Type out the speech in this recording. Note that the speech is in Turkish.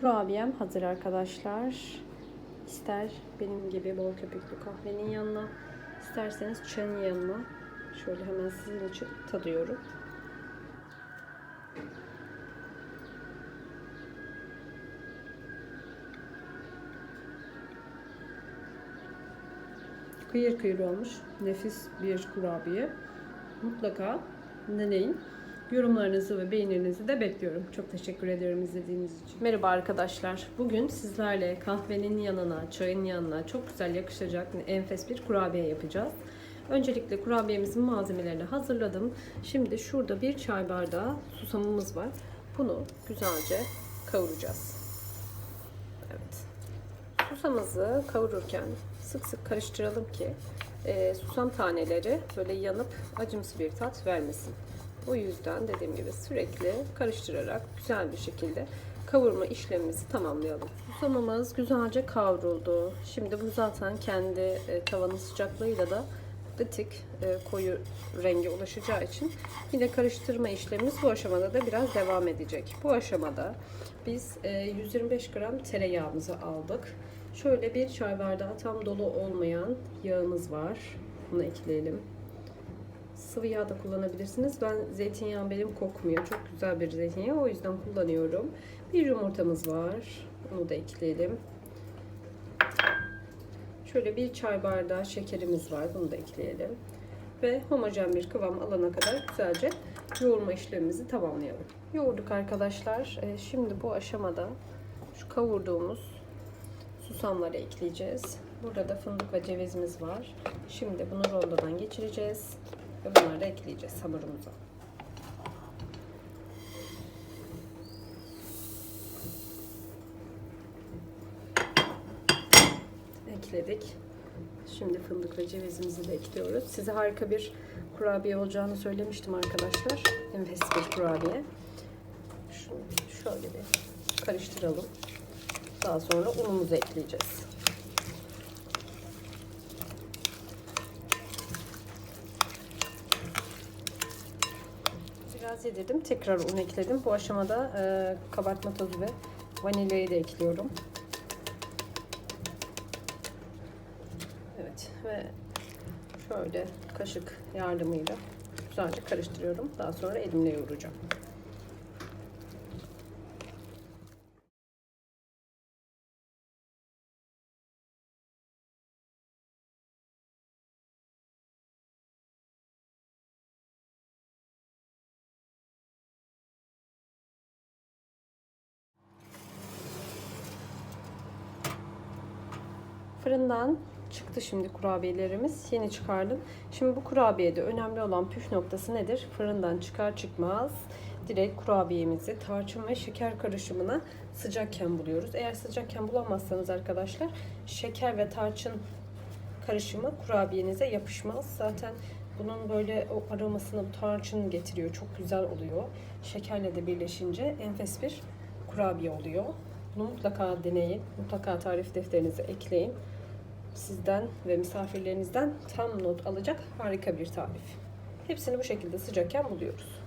Kurabiyem hazır arkadaşlar. İster benim gibi bol köpüklü kahvenin yanına, isterseniz çayın yanına. Şöyle hemen sizin için tadıyorum. Kıyır kıyır olmuş. Nefis bir kurabiye. Mutlaka deneyin. Yorumlarınızı ve beğenilerinizi de bekliyorum. Çok teşekkür ederim izlediğiniz için. Merhaba arkadaşlar. Bugün sizlerle kahvenin yanına, çayın yanına çok güzel yakışacak enfes bir kurabiye yapacağız. Öncelikle kurabiyemizin malzemelerini hazırladım. Şimdi şurada bir çay bardağı susamımız var. Bunu güzelce kavuracağız. Evet. Susamımızı kavururken sık sık karıştıralım ki e, susam taneleri böyle yanıp acımsı bir tat vermesin. O yüzden dediğim gibi sürekli karıştırarak güzel bir şekilde kavurma işlemimizi tamamlayalım. Susamımız güzelce kavruldu. Şimdi bu zaten kendi e, tavanın sıcaklığıyla da tık e, koyu rengi ulaşacağı için yine karıştırma işlemimiz bu aşamada da biraz devam edecek. Bu aşamada biz e, 125 gram tereyağımızı aldık. Şöyle bir çay bardağı tam dolu olmayan yağımız var. Bunu ekleyelim. Sıvı yağ da kullanabilirsiniz. Ben zeytinyağım benim kokmuyor. Çok güzel bir zeytinyağı. O yüzden kullanıyorum. Bir yumurtamız var. Onu da ekleyelim. Şöyle bir çay bardağı şekerimiz var. Bunu da ekleyelim. Ve homojen bir kıvam alana kadar güzelce yoğurma işlemimizi tamamlayalım. Yoğurduk arkadaşlar. Ee, Şimdi bu aşamada şu kavurduğumuz susamları ekleyeceğiz. Burada da fındık ve cevizimiz var. Şimdi bunu rondodan geçireceğiz ve bunları da ekleyeceğiz hamurumuza. Ekledik. Şimdi fındık ve cevizimizi de ekliyoruz. Size harika bir kurabiye olacağını söylemiştim arkadaşlar. Enfes bir kurabiye. Şunu şöyle bir karıştıralım. Daha sonra unumuzu ekleyeceğiz. Biraz yedirdim. Tekrar un ekledim. Bu aşamada e, kabartma tozu ve vanilyayı da ekliyorum. Evet ve şöyle kaşık yardımıyla güzelce karıştırıyorum. Daha sonra elimle yoğuracağım. Fırından çıktı şimdi kurabiyelerimiz. Yeni çıkardım. Şimdi bu kurabiyede önemli olan püf noktası nedir? Fırından çıkar çıkmaz direkt kurabiyemizi tarçın ve şeker karışımına sıcakken buluyoruz. Eğer sıcakken bulamazsanız arkadaşlar şeker ve tarçın karışımı kurabiyenize yapışmaz. Zaten bunun böyle o aromasını tarçın getiriyor. Çok güzel oluyor. Şekerle de birleşince enfes bir kurabiye oluyor. Bunu mutlaka deneyin. Mutlaka tarif defterinize ekleyin. Sizden ve misafirlerinizden tam not alacak harika bir tarif. Hepsini bu şekilde sıcakken buluyoruz.